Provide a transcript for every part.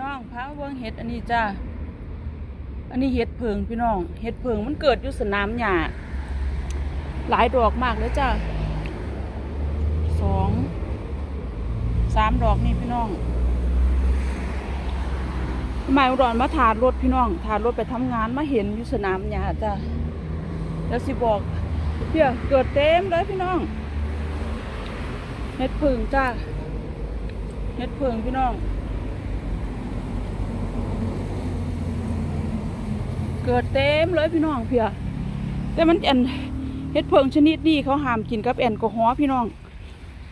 น้องพาเบิ่งเห็ดอันนี้จ้าอันนี้เห็ดเพิงพี่น้อง เห็ดเพิงมันเกิดอยู่สนามหญ้าหลายดอกมากเลยจ้าสองสามดอกนี่พี่น้องหมายอุดรมาถาดรถพี่น้องถาดรถไปทำงานมาเห็นอยู่สนามหญ้าจ้าแล้วสิบอกเพี่ยเกิดเต็มเลยพี่น้องเห็ดเพิงจ้าเห็ดเพิงพี่น้อง กิดเต็มเลยพี่น้องเพียแต่มันแอนเห็ดเพิงชนิดนี้เขาห้ามกินกับแอลกอฮอล์พี่น้อง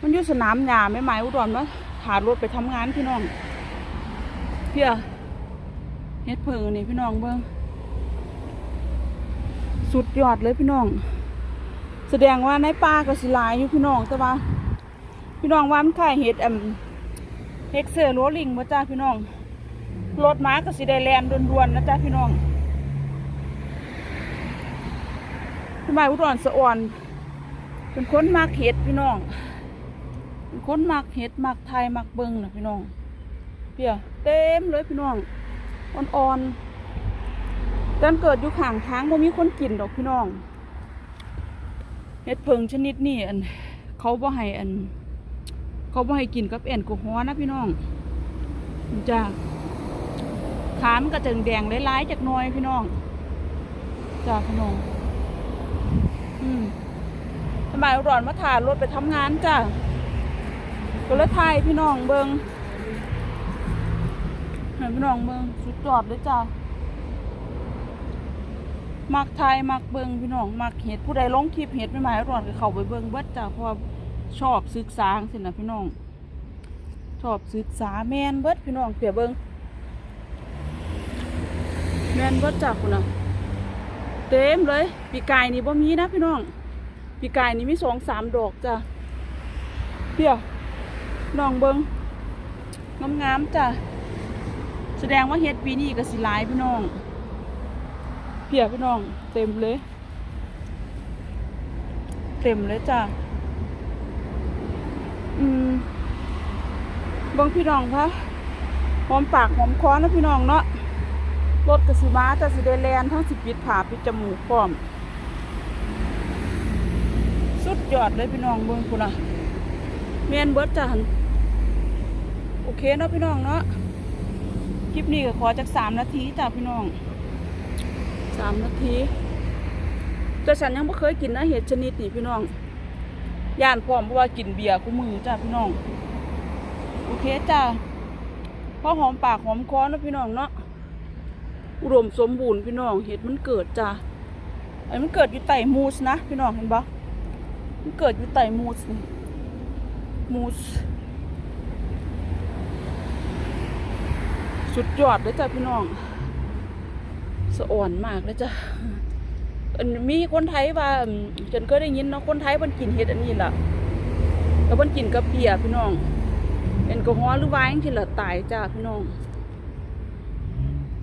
มันอยู่สนามหญ้าไม่หมายอุดรมาถารถไปทำงานพี่น้องเพียเห็ดเพิงอันนี่พี่น้องเบิ้งสุดยอดเลยพี่น้อง แสดงว่าในป่าก็สิลายอยู่พี่น้องแต่ว่าพี่น้องว่ามันคล้ายเห็ดแอมเฮกเซอร์โรลิงมาจ้าพี่น้องรถม้าก็สิได้แลนด่วนๆนะจ้าพี่น้อง พี่หมายอุดรสะอ่อน เป็นคนมักเห็ดพี่น้อง เป็นคนมักเห็ดมักไทยมักเบิงนะพี่น้องเพียเต็มเลยพี่น้องอ่อนๆตอนเกิดอยู่ข้างทางบ่มีคนกินดอกพี่น้องเห็ดเพิงชนิดนี้อัน เขาบ่ให้อัน เขาบ่ให้กินกับแอลกอฮอล์นะพี่น้องจ้าขามันก็จะแดงๆหลายๆจากน้อยพี่น้องจ้าพี่น้องอืม สมัยร้อนมาถ่ายรถไปทำงานจ้ะก็เลยถ่ายพี่น้องเบิงให้พี่น้องเบิงสุดยอดเลยจ้ะมักถ่ายมักเบิงพี่น้องมักเห็ดผู้ใดลงคลิปเห็ดไม่หมายร้อนก็เข้าไปเบิงเบิดจ้ะเพราะชอบศึกษาสินะพี่น้อง ชอบศึกษาแมนเบิดพี่น้องเปียเบิงแมนเบิดจ้ะคุณนะเต็มเลย ปีกายนี่บ่มีนะพี่น้อง ปีกายนี่มีสองสามดอกจ้ะเพียน้องเบิงงามๆจ้ะแสดงว่าเฮ็ดปีนี้ก็สิหลายพี่น้องเพียพี่น้องเต็มเลย เต็มเลยจ้ะอืมเบิ่งพี่น้องคะหอมปากหอมคอนะพี่น้องเนาะรถกสิมาแต่สิได้แลนทั้งสิปิดผาปิดจมูกพร้อม สุดยอดเลยพี่น้องเบิ่งคุณน่ะเมนเบิร์ดจันโอเคเนาะพี่น้องเนาะคลิปนี้ก็ขอจากสามนาทีจ้ะพี่น้องสามนาทีแต่ฉันยังไม่เคยกินนะเห็ดชนิดนี้พี่น้องย่านพร้อมเพราะว่ากินเบียร์กูมือจ้ะพี่น้องโอเคจ้ะพอหอมปากหอมคอเนาะพี่น้องเนาะอุดมสมบูรณ์พี่น้องเห็ดมันเกิดจ้ะไอ้มันเกิดอยู่ใต้มูสนะ พี่น้องเห็นปะ เกิดอยู่ใต้มูสนี่มูสสุดยอดเลยจ้ะพี่น้อง สะอ่อนมากเลยจ้ะมีคนไทยว่าอืมฉันก็ได้ยินเนาะคนไทยมันกินเห็ดอันนี้ล่ะแล้วมันกินกับเบียพี่น้องแอลกอฮอล์หรือไวน์ที่ละตายจ้ะพี่น้อง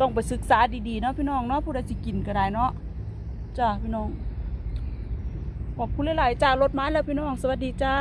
ต้องไปศึกษาดีๆเนาะพี่น้องเนาะผู้ใดสิกินก็ได้เนาะจ้าพี่น้อง ขอบคุณหลายๆจ้ารถมาแล้วพี่น้อง สวัสดีจ้า